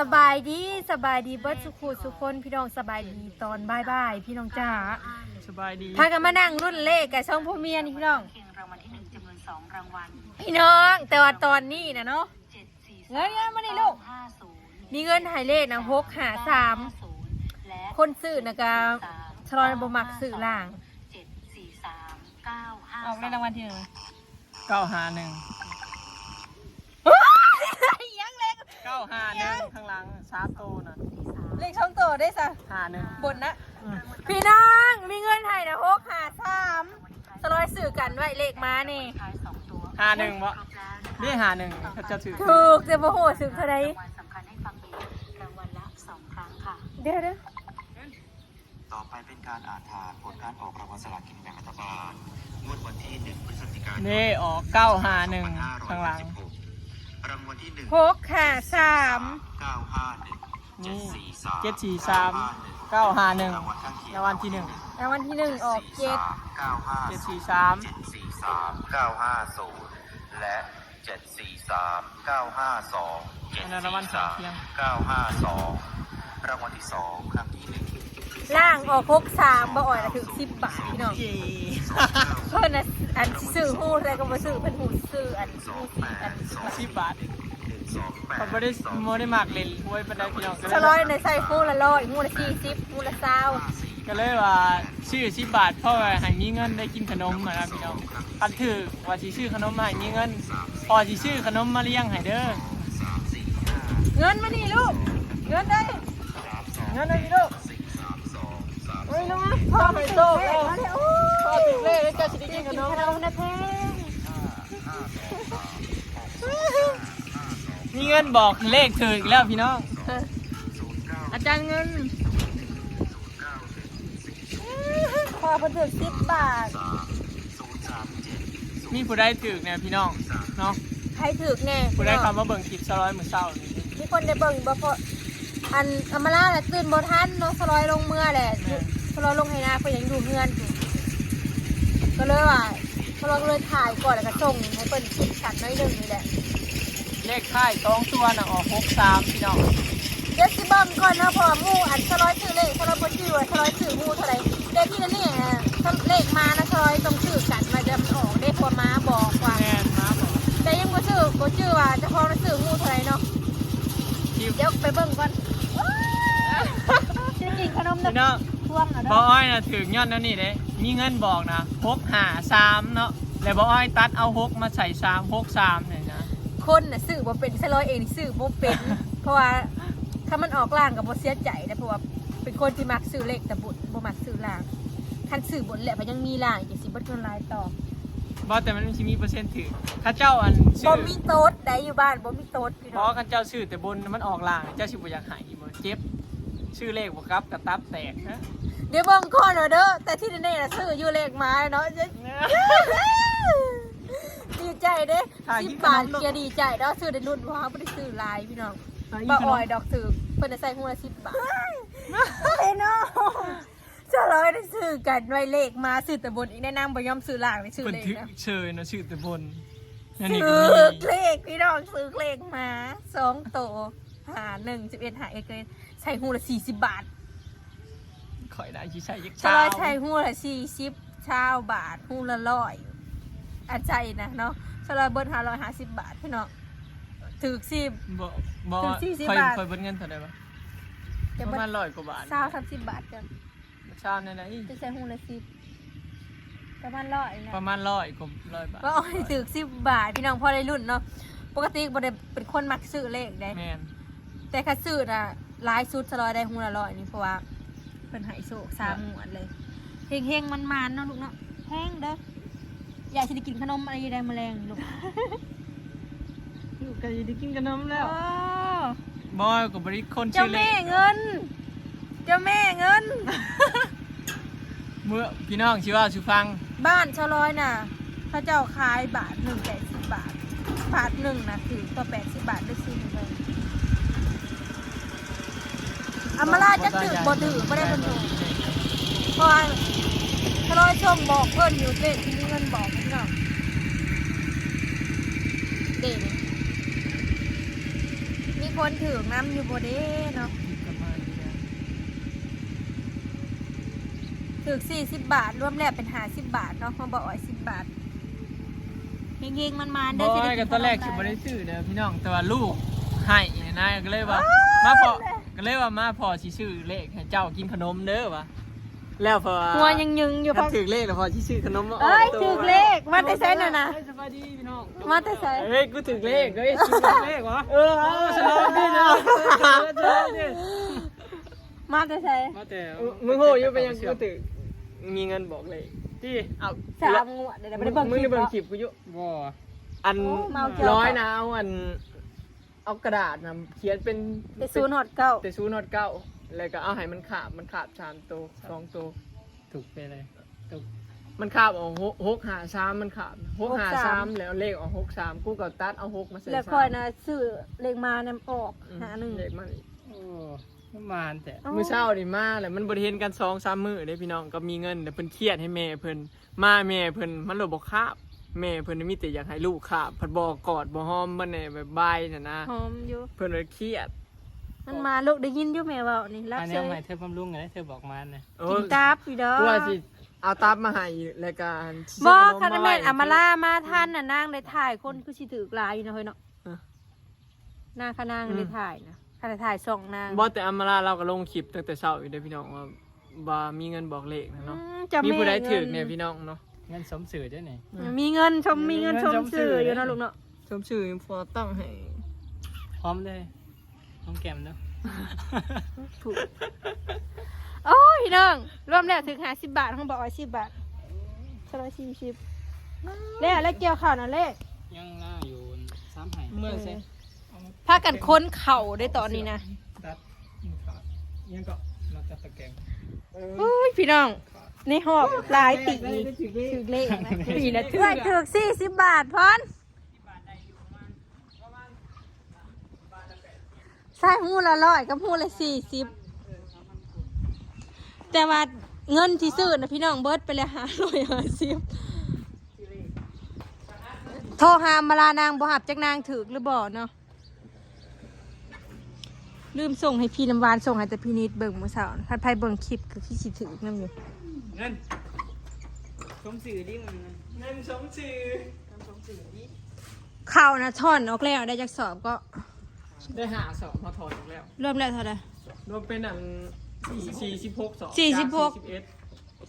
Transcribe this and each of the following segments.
สบายดีสบายดีเบิร์ดสุขุสุคนพี่น้องสบายดีตอนบ่ายบ่ายๆพี่น้องจ้าสบายดีพากันมานั่งรุ่นเลขกับช่องพ่อเมียนี่พี่น้องเพียงรางวัลที่หนึ่งจำนวนสองรางวัลพี่น้องแต่ว่าตอนนี้นะเนาะเจ็ดสี่เงินเงินมานี่ลูกห้าศูนย์มีเงินใหายเลขนะหกหาสามศูนย์และคนซื้อนะกะชะลอยบ่มักซื้อล่างเจ็ดสี่สามเก้าห้าออกในรางวัลที่หนึ่งเก้าหาหนึ่งยังเล็ กเก้าหาหนึ่งข้างหลังชาร์จโตนะเลขช่องโตได้ซะหาหนึ่งบนนะ พี่น้องมีเงินให้นะหกหาสามสลอยสื่อกันไว้เลขมานี่ท้ายสองตัวหาหนึ่งวะครบแล้วนะคะนี่หาหนึ่งเขาจะถือถูกจะโมโหสึกเท่าไรรางวัลสำคัญให้ฟังอีกรางวัลละสองครั้งค่ะ เดี๋ยวเดี๋ยวต่อไปเป็นการอ่านทานผลการออกรางวัลสลากกินแบ่งรัฐบาลงวดวันที่ 1 พฤศจิกายนนี่ออกเก้าหาหนึ่งข้างหลัง2566 รางวัลที่1หกหาสาม951นี่743เจ็ดสี่สามเก้าหาหนึ่งรางวัลข้างเคียงรางวัลที่หนึ่งรางวัลที่หนึ่งออกเจ็ด950เจ็ดสี่สาม743 950และ743 952อันนั้นรางวัลสองเพียง952รางวัลที่2ครั้งที่1 ล่างออกหกสามบ่อ่อยละถึงสิบบาทพี่น้องเย้เพิ่นน่ะอันซื้อหู้อะไรก็มาซื้อเพิ่นหูซื้ออันหูสีอันสิบบาทเขาไม่ได้โมได้มากเล่นหวยปันไดพี่น้องก็เลชะยร้อยในใส่หู้ละร้อยหู้ละสี่สิบหู้ละเศร้าก็เลยว่าชื่อสิบบาทเพราะว่าให้มีเงินได้กินขนมนะครับพี่น้องอันถือว่าสิชื่อขนมมาให้มีเงิน พอสิชื่อขนมมาเลี้ยงให้เด้อเงินมานี่ลูก เงินได้เงินเลยพี่ลูก เฮ้ยน้องพ่อไปโตแล้วพ่อติดเลขแล้วจ้าสิได้กินขนมขนมนะแพงมีเงินบอกเลขถืออีกแล้วพี่น้อง อาจารย์เงินพอเพิ่นถึงสิบบาทมีผู้ได้ถือเนี่ยพี่น้องเนาะใครถึกแน่ผู้ได้คำว่าเบิ่งคลิปสร้อยมือเศร้านี่มีคนได้เบิ่งบ่พออันอมาล่าน่ะตื่นบ่ทันเนาะสลอยลงเมื่อแหละ สลอยลงให้นาเพิ่นยังอยู่เฮือนอยู่ก็เลยว่าสลอยก็เลยถ่ายก่อนแล้วก็ส่งให้เพิ่นคิดชัดน้อยหนึงนี่แหละเลขท้ายสองตัวน่ะออกหกสามพี่น้องเดี๋ยวสิเบิ่งก่อนเนาะเพอหมู่อันสลอยซื้อเลขสลอยบ่ชื่อว่าสลอยซื้อหมู่เท่าไหร่เด็กที่นั่นนี่อะเลขมานะสลอยต้องซื้อกันมาจะมันออกได้พอมาบอกว่าแมนมาบอกแต่ยังบ่ซื้อบ่ชื่อว่าเจะพอซื้อหมู่เท่าไหร่เนาะคลิปเดี๋ยวไปเบิ่งก่อนจะกินขนมพี่น้อ งช่วงอะบเนาะอ้อยน่ะถือเงินนั่นนี่เด้มีเงินบอกนะหกหาสามเนาะแล้วบอ้อยตัดเอาหกมาใส่สามหกสามเนี่ยนะคนน่ะซื้อบ่เป็นสลอยเองนี่ซื้อบ่เป็น เพราะว่าถ้ามันออกล่างก็บ่เสียใจนะเพราะว่าเป็นคนที่มักซื้อเลขแต่บุญบ่มักซื้อล่างคันซื้อบนแหละมันยังมีล่างอีกสิบ่ทนลายต่อบอแต่มันมีเปอร์เซ็นต์ถือข้าเจ้าอันบ่ชื่อมีโต๊ดได้อยู่บ้านบ่มีโต๊ดพี่เพน้องราะข้าเจ้าชื่อแต่บนมันออกล่างเจ้าชื่อบ่อยากหายอีบ่เจ็บชื่อเลขบ่ครับกระตับแตกนะ เดี๋ยวเบิ่งก่อนเด้อแต่ที่แน่ๆน่ะซื้ออยู่เลขมาเนาะจะดีใจเด้สิบบาทเกียร์ดีใจเนาะซื้อได้รุ่นว้าวบ่ได้ซื้อหลายพี่น้องบ่อ่อยดอกถือเพิ่นจะใส่หัวละสิบบาทไอ้น้องจะร้อยได้ซื้อกันไว้เลขมาซื้อแต่บนอีกแนะนำบ่ยอมซื้อล่างได้ซื้อเป็นเลขถือนะเชยเนาะชื่อแต่บนนั่นนี่ก็ซื้อมีเลขพี่น้องซื้อเลขมาสองโตหาหนึ่งสิบเอ็ดหาเอกเลยใส่หูละสี่สิบบาท ข่อยได้ชิใช่ยักจะเช้าร้อยใส่หูละสี่สิบเช้าบาทหูละร้อยอันใจนะเนาะจะร้อยเบิ้ลหาร้อยห้าสิบบาทพี่น้องถือสิบ บ่บ่ถึงสี่สิบข่อยบาท ข่อยเบิดเงินเท่าไหร่บ่จะประเบิ้มาลณร้อยกว่าบาทเช้าสามสิบบาทกันเช้านั่นน่ะอีจะใส่หูละสิบประมาณร้อยนะ ประมาณร้อยกว่าร้อยบาทว่าเอาให้ถือสิบบาทพี่น้องพอได้รุ่นเนาะปกติบ่ได้เป็นคนมักซื้อเลขได้แม่นแต่คัดซื้อน่ะหลายสุดสลอยได้หูละร้อยนี่เพราะว่า เป็นไหโศกสามหมวดเลยเฮงเฮงมันมันๆเนาะลูกเนาะแห้งเด้ออยากจะได้กินขนมอะไรได้แมลงลูกลูกก็สิได้กินขนมแล้ว โอ้บ่ก็บ่ได้คนเจ้าชื่อเลแม่ขเงิน เจ้าแม่เงิน เมื่อพี่น้องสิว่าสิฟังบ้านชะลอยน่ะพระเจ้าขายบาทหนึ่งแปดสิบบาท บาทหนึ่งนะถือต่อแปดสิบบาทได้ซื้อเลย อามาลาจะถือบ่ถือไม่ได้คนถือเพราะว่าชะลอยชมบอกเพื่อนอยู่เด็ที่มีเงินบอกพี่น้องเด็มีคนถือน้ำอยู่บ่เด้เนาะถือสี่สิบบาทรวมแล้วเป็นหาสิบบาทเนาะมาบอกอ่อยสิบบาทเฮงๆมันมาได้อสิยได้กันตอนแรกขสิมบ่ได้ได้ซื้อเด้อพี่น้องแต่ว่าลูกให้นะก็เลยว่ามาพอ ก็เลยว่ามาพอสิซื้อเลขให้เจ้ากินขนมเด้อวะแล้วพอหัวยังยึงอยู่ถ้าพักถือเลขแล้วพอสิซื้อขนมมาเอ้ยตัวถือเลขมาแต่ไสน่ะนะเฮ้ยสบายดีพี่น้องมาแต่ไสเฮ้ยกูถือเลขเฮ้ยซื้อเลขวะเออเอาสลองพี่นะเออเออมาแต่ใส่มาแต่มึงโหอยู่ไปยังกูถือมีเงินบอกเลยที่เอาสามงวดเดี๋ยวไม่ได้เบิ่งมึงคลิได้ปเบิ่งเนาะคลิปกูอยู่บ่อันโอ้เมาเกี่ยว ร้อยนะเอาอัน เอากระดาษนะเขียนเป็นไปศูนย์หอดเก้าแต่ซูนอดเก้าแล้วก็เอาให้มันขาบมันขาบสามตัวสองตัวถูกไปเลยถูกมันขาบออกหกหกหาสามมันขาบหกหาสามแล้วเลขออกหกสามกูก็ตัดเอาหกมาใส่แล้วสามคอยนะซื้อเลขมาเนี่ยออกอืมหาหนึ่งเลขมันอีกโอ้ประมาณแต่มือเช้าดิมาแล้วมันบริเห็นกันสองสามมือเด้พี่น้องก็มีเงินแต่เพิ่นเครียดให้แม่เพิ่นมาแม่เพิ่นมันเลยบอกคาบ แม่เพิ่นมีแต่อยากให้ลูกคาบเพิ่นบอกกอดบ่หอมมันแน่แบบบายน่ะนะ หอมอยู่ เพิ่นเลยเครียดมันมาลูกได้ยินอยู่แม่เว่านี่รักอันเซนี้ยใหม่เธอบำรุงไงเธอบอกมาเนี่ยโอ้กินตาบอยู่เด้อกูว่าสิเอาตับมาให้แล้วก็สิบ่ซื้คาขนามแมนไว้อามาล่ามาท่านน่ะนางได้ถ่ายคนคือสิถือกลายอยู่นะเฮ้ยเนาะเออนางคานางได้ถ่ายนะคาได้ถ่ายสองนางบอแต่อัมมาลาเราก็ลงคลิปตั้งแต่เช้าอยู่เด้อพี่น้องว่าว่ามีเงินบอกเลขนะเนาะอืมจะมีผู้ใดเงิถือเนี่ยพี่น้องเนาะ เงินสมสื่อด้วยนี่มีเงินชมมีเงินชมมีเงินชมสื่สื่อออยู่เนาะลูกเนาะชมชื่อพอตั้งให้พร้อมเลยพร้อมแก้มด้วยถูกโอ้ยพี่น้องรวมแล้วถึงหาสิบบาทเขาบอกว่าสิบบาทสร้อยสี่สิบแล้วแล้วเกี่ยวข่าวนะเลขยังหน้าอยู่สามไห่เมื่อเซ็พากันค้นเข่าได้ตอนนี้นะตัดขาดยังก็มาตัดตะแกรงโอ้ยพี่น้อง ในหอบหลายปีถือเลขนะปีละถือถือสี่สิบบาทพอนใช่หูละร้อยกับหูละสี่สิบแต่ว่าเงินที่ซื้อนะพี่น้องเบิร์ดไปเลยหาร้อยห้าสิบโทรหามาลานางบ่หับจากนางถือหรือบ่เนาะลืมส่งให้พี่น้ำหวานส่งให้แต่พี่นิดเบิ่งเมื่อเช้าพัดไพ่เบิ่งคลิปก็คือสิถือน้ำอยู่ เงินชมสื่อดิมันเงินชมสื่อข้าวนะท่อนออกแล้วได้จากสอบก็ได้หาสอบมาถอนอีกแล้วเริ่มแล้วเท่าไหร่รวมเป็นอันสี่สิบหกสอบสี่สิบหกจากสี่สิบเอ็ด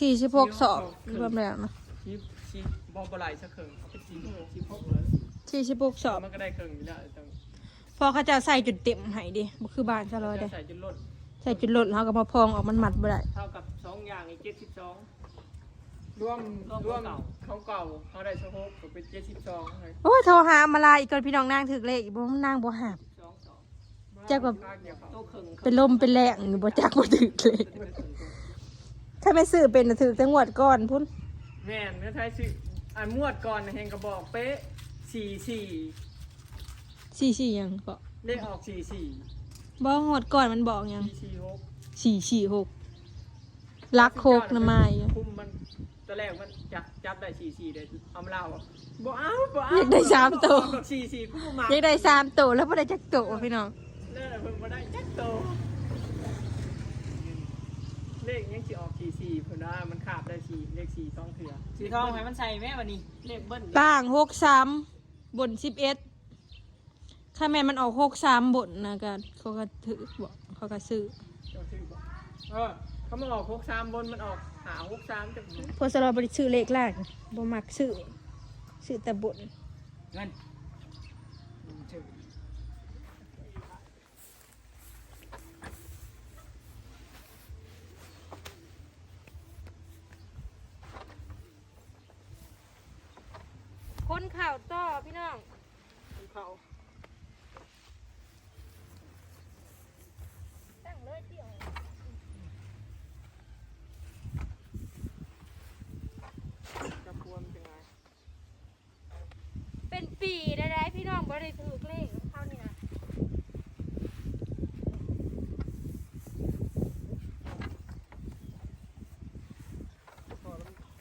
สี่สิบหกสอบรวมแล้วนะสิบสิบบอลบอลไหลสักครึ่งเอาไปสี่สิบหกสิบหกเลยสี่สิบหกสอบมันก็ได้ครึ่งอยู่แล้วแต่พอเขาจะใส่จุดเต็มให้ดิบ่คือบ้านจะลอยได้จะใส่จนลดใส่จุดลดแล้วก็มาพองออกมันหมัดบ่ได้เท่ากับส องอย่างอีกเจ็ดสิบสอง รวมรวมเขาเก่าเขาได้ชั่วโมงเป็นเจ็ดสิบสองเลยโอ้ยโทรหามาลาอีกก่อนพี่น้องนางถึกเลขอีกบ่นางบ่หับสองสองจักว่าโตครึ่งเป็นลมเป็นแรงอยู่บ่จักบ่ถึกเลขถ้าไม่ซื้อเป็นน่ะถึกจังหวัดก่อนพุ่นแม่นเนื้อไทยสิอันมวดก่อนน่ะเฮงกระบอกเป๊ะสี่สี่สี่สี่หยังก็เลขออกสี่สี่บ่งวดก่อนมันบอกหยังสี่สี่หกสี่สี่หก ลักโคกน้ำไม้อยู่คุมมันตอนแรกมันจับจับได้สี่สี่เลยเอามาเล่าอะบ่เอาบ่เอาอยากได้สามตัว สี่สี่กูบ่มาอยากได้สามโตวแล้วบ่ได้จักโตวพี่น้องเลิกเพิ่งมาได้จักโตเลขยังสิออกสี่สี่เพิ่นว่ามันขาบได้สี่เลขสี่สองเถื่อสีทองให้มันใส่แม่วันนี้เลขเบิ้ลต่างหกสามบนสิบเอ็ดถ้าแม่นมันออกหกสามบนนะก็เขาก็ถือบอกเขาก็ซื้อเจ้าชื่อบ่เออ เขามาออกหกสามบนมันออกหาหกสามจากไหนพอสลอบริซื้อเลขแรกบ่มักซื้อซื้อแต่บนเงินคนข่าวต่อพี่น้อง เขา ตั้งเลยเดี่ยว จะพวนเป็นไง เปีได้ได้พี่น้องบ่ได้ถือเลขเท่านี้นะ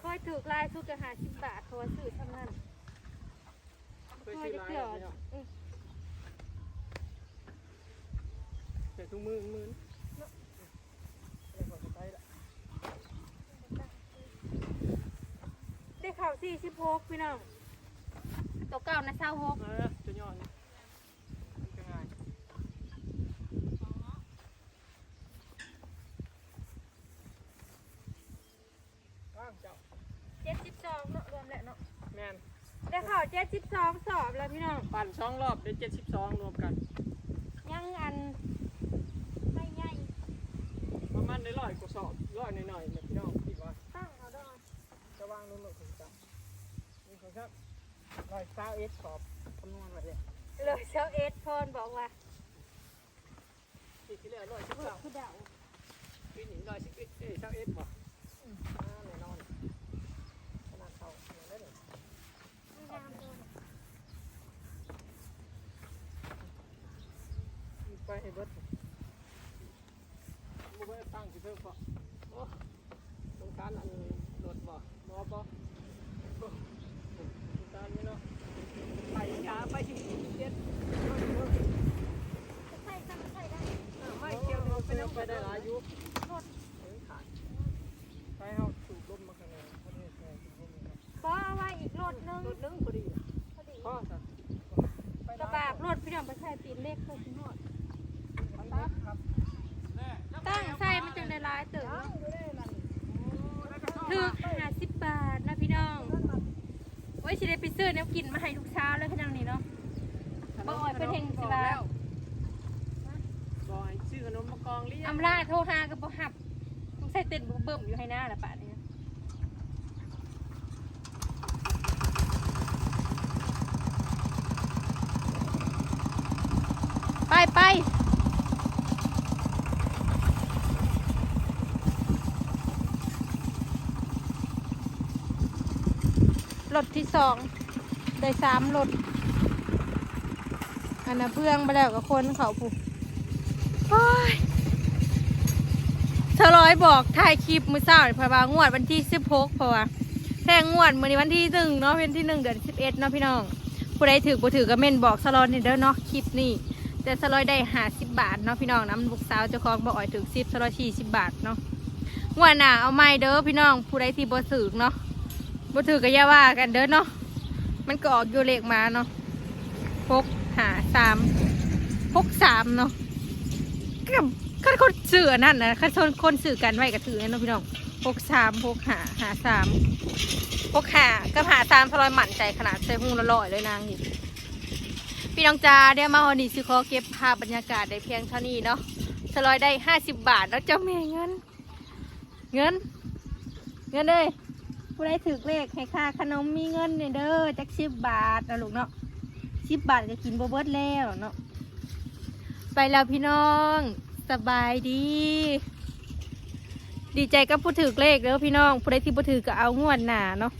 ค่อยถือลายสุดจะหาสิบบาทเขาว่าซื้อทำนั้นคยถือร้านเกี่ยวไหมเนาะอืมทุกมือมือเนาะไปละได้ข่าวสี่สิบหกพี่น้อง ตัวเก่านะเศร้าหกเออจะย้อนนี่จะง่ายว่างเจ้าเจ็ดสิบสองเนาะรวมแหล้วเนาะแมนได้ข่าวเจ็ดสิบสองสอบแล้วพี่น้อง ปั่นสองรอบได้เจ็ดสิบสองรวมกัน ยังอันไม่ใหญ่ประมาณได้ร้อยกว่าสอบร้อยหน่อยๆนี่ยพี่น้องคิดว่าตั้งเอาดอกจะวางลงหนึ่งถึงจับนี่ขาครับ ร้อยเก้าเอสสอบคำนวณไว้เลยเลยเชลเอสพอนบอกว่าปีที่แล้วร้อยสิบสองคือเดาปีนี้ร้อยสิบเอ็ดเอ้ยเก้าเอสบ่อ่าแน่นอนขนาดเขาอย่างนั้นเลยไม่นานเลยไปให้เบิดบุกไปตั้งที่เพิ่มพอโอ้สงการอันรถบ่มอบ่โอ้สงการไม่เนาะไปช้าไปที่เจ็ด ใช่ตั้งใช่ได้ ไม่เกี่ยวไปน้ำไปได้หลายอยู่เออขาดไปเฮาสูบลมมาข้างในประเทศไทยสูบลมมา ก็เอาไว้อีกรถนึง รถนึงพอดี พอดี พ่อสั กระบะรถพี่น้องไปใส่ตีนเล็กเพื่อที่นอด ครับ ตั้งใส่มันจังได้หลายเติมถึกห้าสิบบาทนะพี่น้องไว้สิได้ไปซื้อแนว กินมาให้ทุกเช้าเลยพี่น้องนี่เนาะบ่อ่อยเพิ่นเฮ็ดสิว่าบ่อยชื่อขนมมะกองเรียกอำลาโทรหากับบ่หับต้องใส่เต้นเบิ่มๆอยู่ให้หน้าละป่านนี้นะไปไปรถที่สอง ได้สามรถอันน่ะเพื่องไปแล้วกับคนเขาผูกโอ้ยเธอร้อยบอกถ่ายคลิปมือเศร้าเพราะว่างวดวันที่สิบหกเพราะว่าแทงงวดมือนี้วันที่หนึ่งเนาะเป็นที่หนึ่งเดือนสิบเอ็ดเนาะพี่น้องผู้ใดถือบ่ถือก็เม่นบอกสลอนนี่เด้อเนาะคลิปนี้แต่สลอยได้หาสิบบาทเนาะพี่น้องนะมันบุกสาวเจ้าของบ่อ่อยถึงสิบสลอยสี่สิบบาทเนาะงวดหน้าเอาไม่เด้อพี่น้องผู้ใดที่บ่ถือเนาะบ่ถือก็อย่าว่ากันเด้อเนาะ มันก็ออกอยู่เลขมาเนาะหกหาสามหกสามเนาะก็คันคนสื่อนั่นนะคันคนคนสื่อกันไว้ก็ถือเนาะพี่น้องหกสามหกหาหาสามหกหาก็หาสามสลอยหมั่นใจขนาดใส่หุ้งละร้อยเลยนางพี่น้องจ้าเดี๋ยวมาวันนี้สิขอเก็บภาพบรรยากาศได้เพียงเท่านี้เนาะสลอยได้ห้าสิบบาทแล้วเจ้าแม่เงิน เงิน เงินเลย ผู้ใดถือเลขให้ค่าขนมมีเงินเนี่ยเด้อจักสิบบาทนะลูกเนาะสิบบาทจะกินบ่เบิดแล้วเนาะไปแล้วพี่น้องสบายดี ดีใจกับผู้ถือเลขเด้อพี่น้องผู้ใดที่ผู้ถือก็เอางวดหนาเนาะ